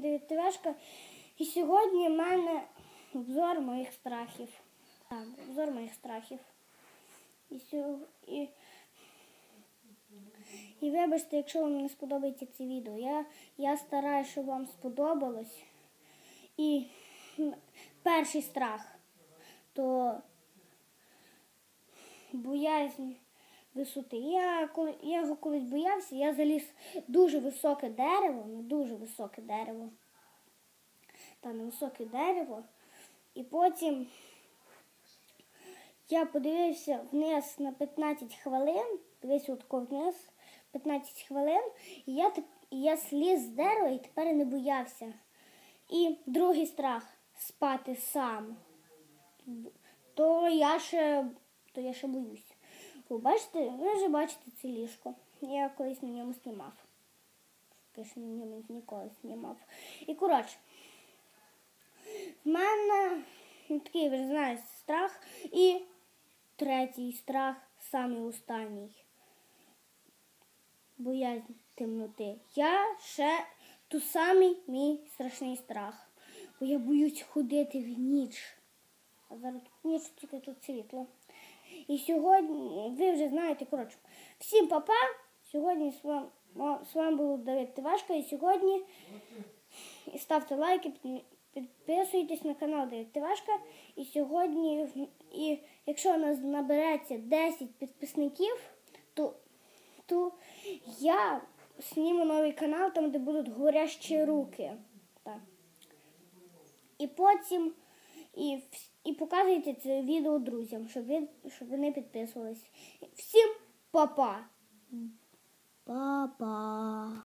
Дев'ять ТВшка. І сьогодні в мене обзор моїх страхів. Так, обзор моїх страхів. І, і... і вибачте, якщо вам не сподобається це відео. Я, я стараюся, щоб вам сподобалось. І перший страх то боязнь висоти. Я, коли, я його колись боявся, я заліз дуже високе дерево, не дуже високе дерево. Та не високе дерево. І потім я подивився вниз на 15 хвилин, дивився отако вниз 15 хвилин, і я, і я сліз з дерева і тепер не боявся. І другий страх спати сам. То я ще, то я ще боюсь. Ви бачите, ви вже бачите це ліжко. Я колись на ньому знімав. Звісно, на ньому ніколи знімав. І коротше, в мене такий, ви знаєте, страх. І третій страх, самий останній. Боязнь темноти. Я ще ту самий мій страшний страх. Бо я боюсь ходити в ніч. А зараз ніч, тільки тут світло. І сьогодні, ви вже знаєте, коротше, всім папа. Сьогодні з вами, з вами було Давид Тивашко. І сьогодні ставте лайки, підписуйтесь на канал Давид Тивашка. І сьогодні, і якщо у нас набереться 10 підписників, то, то я зніму новий канал, там де будуть говорящі руки. Так. І потім і, і показуйте це відео друзям, щоб, ви, щоб вони підписувались. Всім па-па! Па-па!